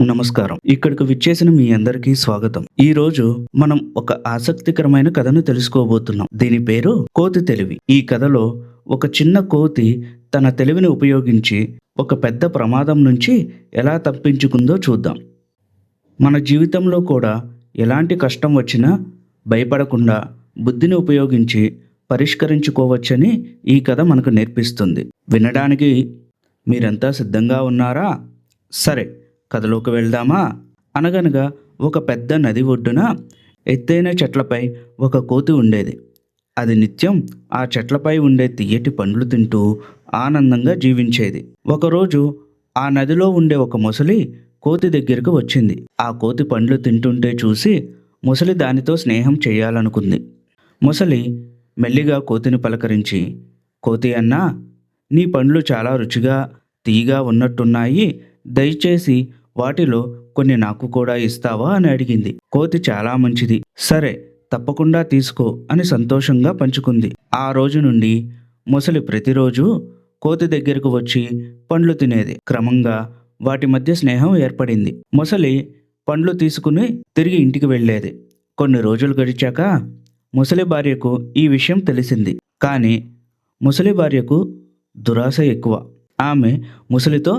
నమస్కారం. ఇక్కడికి విచ్చేసిన మీ అందరికీ స్వాగతం. ఈ రోజు మనం ఒక ఆసక్తికరమైన కథను తెలుసుకోబోతున్నాం. దీని పేరు కోతి తెలివి. ఈ కథలో ఒక చిన్న కోతి తన తెలివిని ఉపయోగించి ఒక పెద్ద ప్రమాదం నుంచి ఎలా తప్పించుకుందో చూద్దాం. మన జీవితంలో కూడా ఎలాంటి కష్టం వచ్చినా భయపడకుండా బుద్ధిని ఉపయోగించి పరిష్కరించుకోవచ్చని ఈ కథ మనకు నేర్పిస్తుంది. వినడానికి మీరంతా సిద్ధంగా ఉన్నారా? సరే కథలోకి వెళ్దామా? అనగనగా ఒక పెద్ద నది ఒడ్డున ఎత్తైన చెట్లపై ఒక కోతి ఉండేది. అది నిత్యం ఆ చెట్లపై ఉండే తీయటి పండ్లు తింటూ ఆనందంగా జీవించేది. ఒకరోజు ఆ నదిలో ఉండే ఒక మొసలి కోతి దగ్గరకు వచ్చింది. ఆ కోతి పండ్లు తింటుంటే చూసి మొసలి దానితో స్నేహం చేయాలనుకుంది. మొసలి మెల్లిగా కోతిని పలకరించి కోతి అన్నా నీ పండ్లు చాలా రుచిగా తీయగా ఉన్నట్టున్నాయి. దయచేసి వాటిలో కొన్ని నాకు కూడా ఇస్తావా అని అడిగింది. కోతి చాలా మంచిది. సరే తప్పకుండా తీసుకో అని సంతోషంగా పంచుకుంది. ఆ రోజు నుండి మొసలి ప్రతిరోజు కోతి దగ్గరకు వచ్చి పండ్లు తినేది. క్రమంగా వాటి మధ్య స్నేహం ఏర్పడింది. మొసలి పండ్లు తీసుకుని తిరిగి ఇంటికి వెళ్ళేది. కొన్ని రోజులు గడిచాక ముసలి భార్యకు ఈ విషయం తెలిసింది. కానీ ముసలి భార్యకు దురాశ ఎక్కువ. ఆమె ముసలితో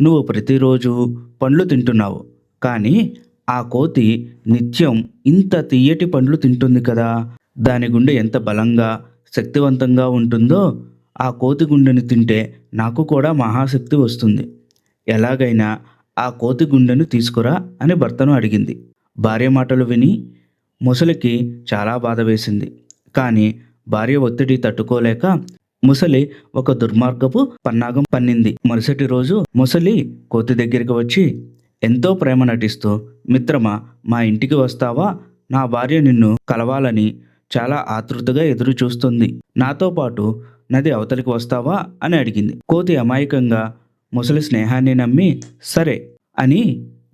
నువ్వు ప్రతిరోజు పండ్లు తింటున్నావు. కానీ ఆ కోతి నిత్యం ఇంత తీయటి పండ్లు తింటుంది కదా. దాని గుండె ఎంత బలంగా శక్తివంతంగా ఉంటుందో ఆ కోతి గుండెను తింటే నాకు కూడా మహాశక్తి వస్తుంది. ఎలాగైనా ఆ కోతి గుండెను తీసుకురా అని భర్తను అడిగింది. భార్య మాటలు విని ముసలికి చాలా బాధ వేసింది. కానీ భార్య ఒత్తిడి తట్టుకోలేక ముసలి ఒక దుర్మార్గపు పన్నాగం పన్నింది. మరుసటి రోజు ముసలి కోతి దగ్గరికి వచ్చి ఎంతో ప్రేమ నటిస్తూ మిత్రమా మా ఇంటికి వస్తావా? నా భార్య నిన్ను కలవాలని చాలా ఆతృతగా ఎదురు చూస్తుంది. నాతో పాటు నది అవతలికి వస్తావా? అని అడిగింది. కోతి అమాయకంగా ముసలి స్నేహాన్ని నమ్మి సరే అని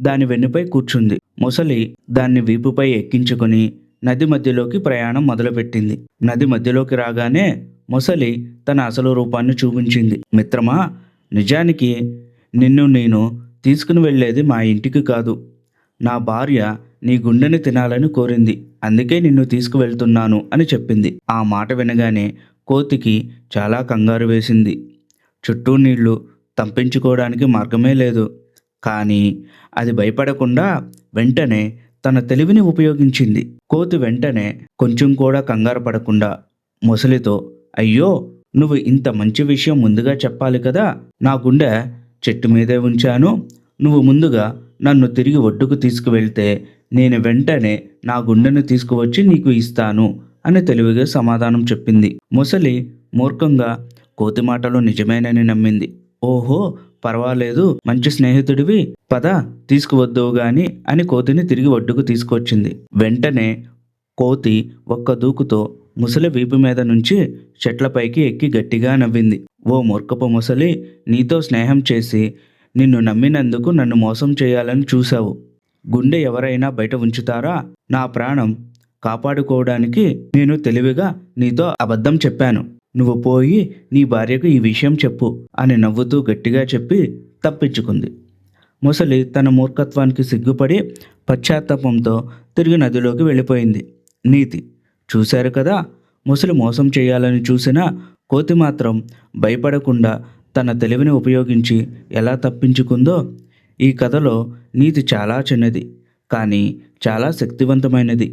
దాని వెన్నుపై కూర్చుంది. ముసలి దాన్ని వీపుపై ఎక్కించుకొని నది మధ్యలోకి ప్రయాణం మొదలుపెట్టింది. నది మధ్యలోకి రాగానే ముసలి తన అసలు రూపాన్ని చూపించింది. మిత్రమా నిజానికి నిన్ను నేను తీసుకుని వెళ్ళేది మా ఇంటికి కాదు. నా భార్య నీ గుండెని తినాలని కోరింది. అందుకే నిన్ను తీసుకువెళ్తున్నాను అని చెప్పింది. ఆ మాట వినగానే కోతికి చాలా కంగారు వేసింది. చుట్టూ నీళ్ళు తంపించుకోవడానికి మార్గమే లేదు. కానీ అది భయపడకుండా వెంటనే తన తెలివిని ఉపయోగించింది. కోతి వెంటనే కొంచెం కూడా కంగారు పడకుండా ముసలితో అయ్యో నువ్వు ఇంత మంచి విషయం ముందుగా చెప్పాలి కదా నా గుండె చెట్టు మీదే ఉంచాను. నువ్వు ముందుగా నన్ను తిరిగి ఒడ్డుకు తీసుకువెళ్తే నేను వెంటనే నా గుండెను తీసుకువచ్చి నీకు ఇస్తాను అని తెలివిగా సమాధానం చెప్పింది. ముసలి మూర్ఖంగా కోతి మాటలు నిజమేనని నమ్మింది. ఓహో పర్వాలేదు మంచి స్నేహితుడివి పద తీసుకువద్దువు గాని అని కోతిని తిరిగి ఒడ్డుకు తీసుకొచ్చింది. వెంటనే కోతి ఒక్క దూకుతో ముసలి వీపు మీద నుంచి చెట్లపైకి ఎక్కి గట్టిగా నవ్వింది. ఓ మూర్ఖపు ముసలి నీతో స్నేహం చేసి నిన్ను నమ్మినందుకు నన్ను మోసం చేయాలని చూశావు. గుండె ఎవరైనా బయట ఉంచుతారా? నా ప్రాణం కాపాడుకోవడానికి నేను తెలివిగా నీతో అబద్ధం చెప్పాను. నువ్వు పోయి నీ భార్యకు ఈ విషయం చెప్పు అని నవ్వుతూ గట్టిగా చెప్పి తప్పించుకుంది. ముసలి తన మూర్ఖత్వానికి సిగ్గుపడి పశ్చాత్తాపంతో తిరిగి నదిలోకి వెళ్ళిపోయింది. నీతి చూశారు కదా ముసలి మోసం చేయాలని చూసిన కోతి మాత్రం భయపడకుండా తన తెలివిని ఉపయోగించి ఎలా తప్పించుకుందో ఈ కథలో నీతి చాలా చిన్నది కానీ చాలా శక్తివంతమైనది.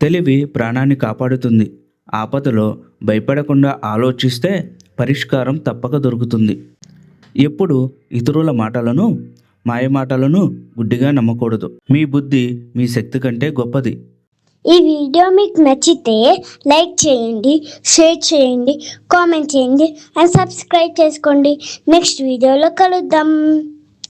తెలివి ప్రాణాన్ని కాపాడుతుంది. ఆపదలో భయపడకుండా ఆలోచిస్తే పరిష్కారం తప్పక దొరుకుతుంది. ఎప్పుడు ఇతరుల మాటలను మాయమాటలను గుడ్డిగా నమ్మకూడదు. మీ బుద్ధి మీ శక్తి కంటే గొప్పది. ఈ వీడియో మీకు నచ్చితే లైక్ చేయండి షేర్ చేయండి కామెంట్ చేయండి అండ్ సబ్స్క్రైబ్ చేసుకోండి. నెక్స్ట్ వీడియోలో కలుద్దాం.